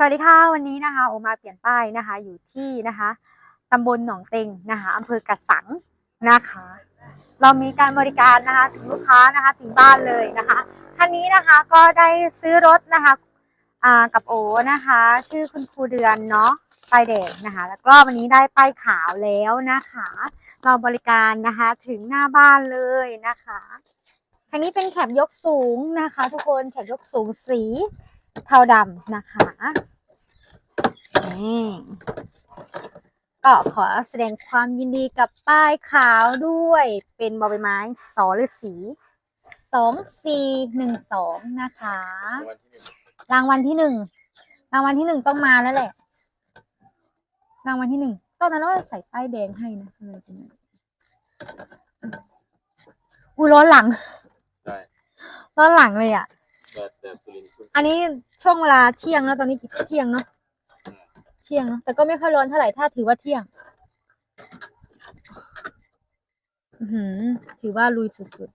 สวัสดีค่ะวันนี้นะคะโอมาเปลี่ยนป้ายนะคะ อยู่ที่นะคะตำบลหนองเต็งนะคะอำเภอกระสังนะคะ เรามีการบริการนะคะถึงลูกค้านะคะถึงบ้านเลยนะคะคันนี้นะคะก็ได้ซื้อรถนะคะกับโอนะคะ ชื่อคุณครูเดือนเนาะป้ายแดงนะคะ แล้วก็วันนี้ได้ป้ายขาวแล้วนะคะ เราบริการนะคะถึงหน้าบ้านเลยนะคะคันนี้เป็นแคปยกสูงนะคะ ทุกคนแคปยกสูงสี เทาดำนะคะนี่ก็ขอแสดงความยินดีกับป้ายขาวด้วย เป็นบอใบไม้สอฤาษีสองสี่หนึ่งสองนะคะรางวัลที่หนึ่งรางวัลที่หนึ่งรางวัลที่หนึ่งต้องมาแล้วแหละ รางวัลที่หนึ่งตอนนั้นเราใส่ป้ายแดงให้นะทำไมเป็นอย่างนั้นอูร้อนหลังใช่ร้อนหลังเลยอะ แต่แต่สุรินทร์คุณอันนี้ช่วงเวลาเที่ยงแล้วตอนนี้กี่เที่ยงเนาะเที่ยงเนาะแต่ก็ไม่ค่อยร้อนเท่าไหร่ถ้าถือว่าเที่ยง อือหือ ถือว่าลุยสุด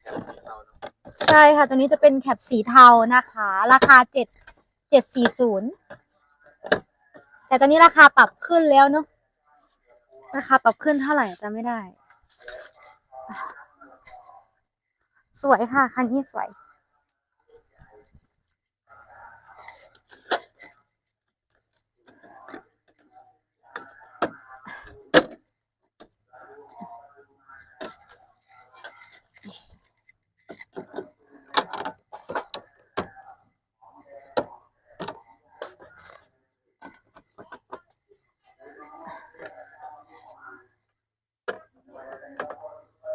แถวสีเทาเนอะๆ ใช่ค่ะ ตัวนี้จะเป็นแคปสีเทานะคะ ราคาเจ็ดเจ็ดสี่ศูนย์แต่ตอนนี้ราคาปรับขึ้นแล้วเนาะราคาปรับขึ้นเท่าไหร่จะไม่ได้ สวยค่ะ คันนี้สวย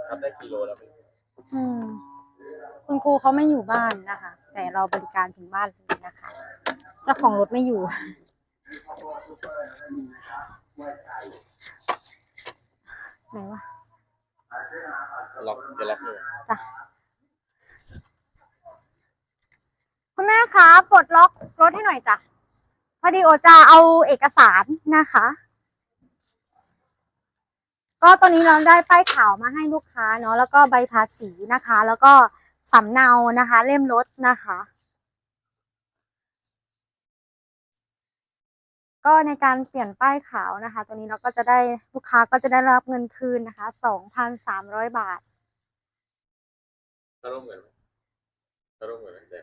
ทำได้กิโลแล้วพี่อืมคุณครูเขาไม่อยู่บ้านนะคะ แต่เราบริการถึงบ้านเลยนะคะเจ้าของรถไม่อยู่ ไหนวะล็อกจะล็อกเลยจ้ะคุณแม่คะปลดล็อกรถให้หน่อยจ้ะพอดีโอจะเอาเอกสารนะคะ ก็ตอนนี้เราได้ป้ายขาวมาให้ลูกค้าเนาะแล้วก็ใบภาษีนะคะ แล้วก็สำเนานะคะ เล่มรถนะคะ ก็ในการเปลี่ยนป้ายขาวนะคะ ตัวนี้เราก็จะได้ลูกค้าก็จะได้รับเงินคืนนะคะสองพันสามร้อยบาทถ้าร่วมเหมือนไหมถ้าร่วมเหมือนไหมแต่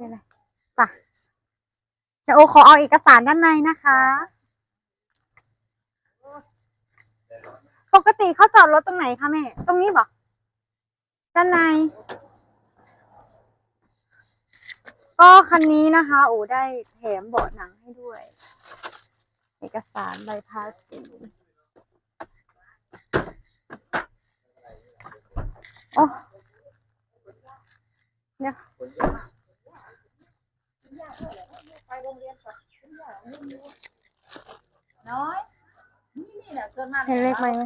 นี่เลยจ้ะเดี๋ยวโอขอเอาเอกสารด้านในนะคะ ปกติเขาจอดรถตรงไหนคะแม่ ตรงนี้บอกด้านใน ก็คันนี้นะคะ โอ้ได้แถมเบาะหนังให้ด้วย เอกสารใบภาษีโอ้เนี่ยน้อย นี่นี่แหละส่วนมากเห็นเลขไหมไหม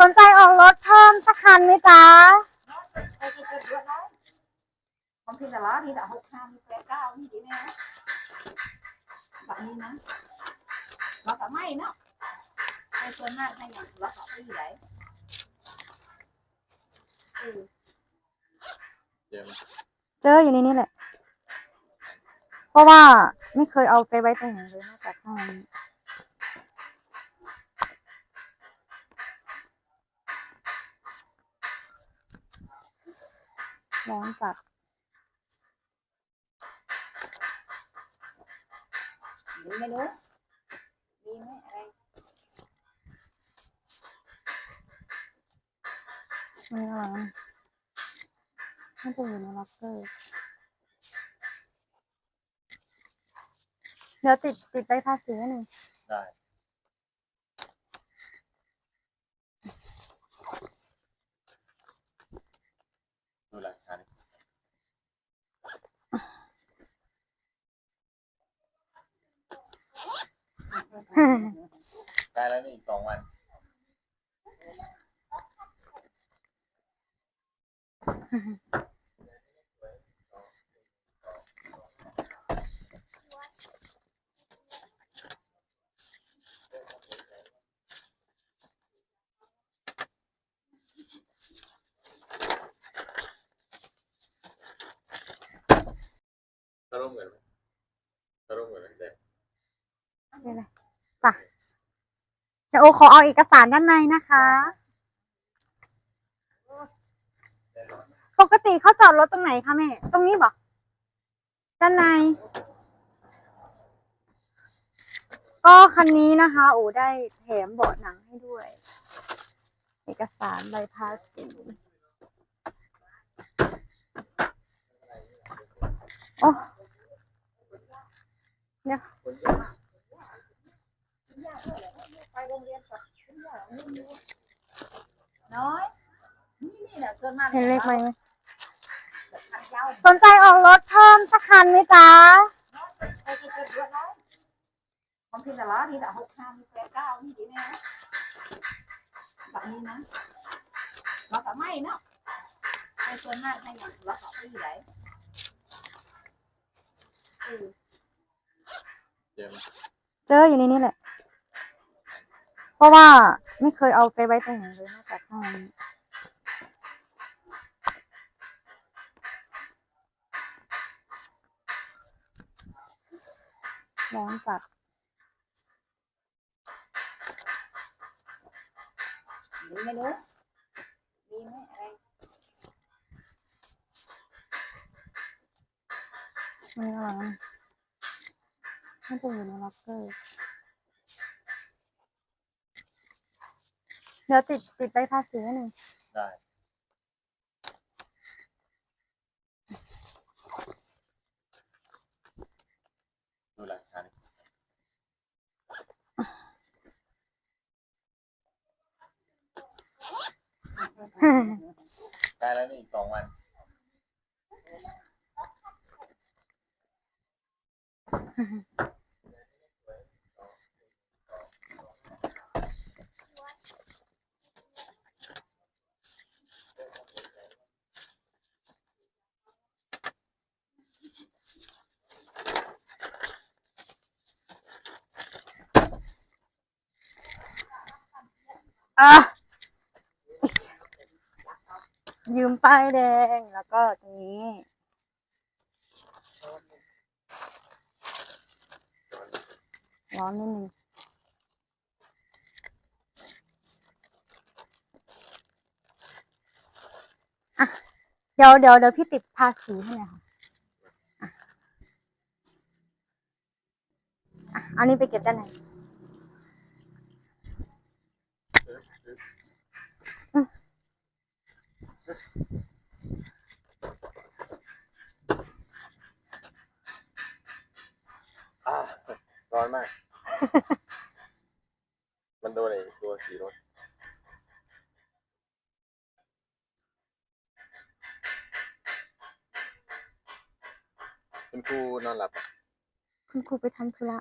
สนใจออกรถเพิ่มสักคันไหมจ๊ะไปเก็บเยอะน้อยของพี่แต่ละนี่แต่หกห้ามีแปดเก้านี่ดีไหมนะแบบนี้นะเราแต่ไม่เนาะไอ้ส่วนมากให้อย่างเราต่อไปอยู่ไหนเออเดี๋ยวเจออยู่ในนี้แหละ เพราะว่าไม่เคยเอาไปไว้ตรงไหนเลยนอกจากข้างใน ร้อนจัดดีไหมนุ๊กดีไหมอะไรไม่อะไรนะน่าจะอยู่ในล็อกเกอร์เดี๋ยวติดติดใบภาษีให้หนึ่งได้ ได้อีกสองวันตรงเหมือนตรงเหมือนแบบนี่แหละ เดี๋ยวโอขอเอาเอกสารด้านในนะคะ ปกติเขาจอดรถตรงไหนคะแม่ ตรงนี้บอกด้านใน ก็คันนี้นะคะ โอ้ได้แถมเบาะหนังให้ด้วย เอกสารใบภาษีโอ้เนี่ย โรงเรียนกับคุณย่าน้อย นี่นี่แหละส่วนมากเห็นเลขไหมไหมขัดยาวสนใจออกรถเพิ่มสักคันไหมจ๊ะไปเก็บเยอะน้อยบางทีแต่ละทีแต่หกห้ามีแปดเก้านี่ดีนะแบบนี้นะเราแต่ไม่เนาะไอ้ส่วนมากให้อย่างเราต่อไปไหนเออเจมส์เจออยู่ในนี้แหละ เพราะว่าไม่เคยเอาไปไว้ตรงไหนเลยนอกจากข้างนี้ร้อนจัดมีไม่รู้มีไหมอะไรไม่อะไรนะน่าจะอยู่ในล็อกเกอร์ เดี๋ยวติดติดใบภาษีให้หนึ่งได้ดูหลักฐานได้แล้วนี่อีกสองวัน อะยืมป้ายแดงแล้วก็ตรงนี้ ร้อนนิดนึงอะเดี๋ยวเดี๋ยวเดี๋ยวพี่ติดภาษีให้หน่อยค่ะอะเอานี้ไปเก็บด้านใน อ่าร้อนมาก มันโดนไอ้ตัวสีรถคุณครูนอนหลับอะคุณครูไปทำธุระ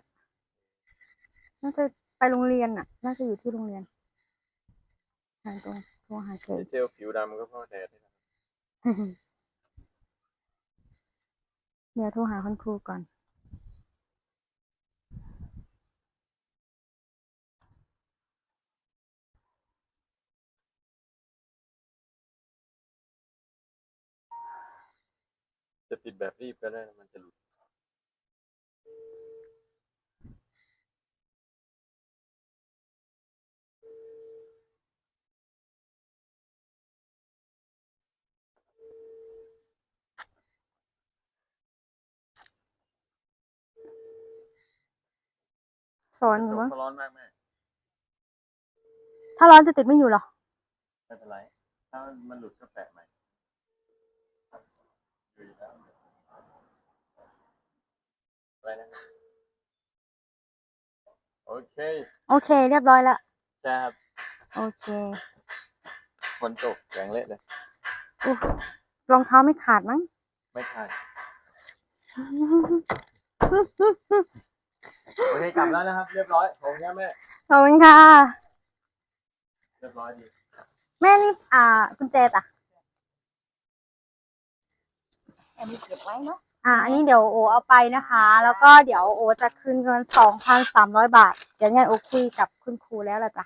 น่าจะไปโรงเรียนน่ะ น่าจะอยู่ที่โรงเรียนทางตรง โทรหาเกไอ้เซลล์ผิวดำก็เพราะแดดนี่แหละเดี๋ยวโทรหาคุณครูก่อนจะติดแบบรีบก็ได้นะมันจะหลุด สอนอยู่มั้งก็ร้อนมากแม่ถ้าร้อนจะติดไม่อยู่หรอไม่เป็นไร ถ้ามันหลุดก็แปะใหม่อยู่แล้วอะไรนะโอเค โอเค เรียบร้อยแล้วใช่ครับโอเคฝนตกแรงเละเลยอุ๊ยรองเท้าไม่ขาดมั้ง ไม่ใช่ โอเคกลับแล้วนะครับ เรียบร้อยผมแค่แม่ขอบคุณค่ะ เรียบร้อยดีแม่นี่อ่ากุญแจจ้ะแอมมีเก็บไว้เนาะอ่า อันนี้เดี๋ยวโอเอาไปนะคะ แล้วก็เดี๋ยวโอจะคืนเงินสองพันสามร้อยบาท เดี๋ยวยังไงโอคุยกับคุณครูแล้วล่ะจ้ะ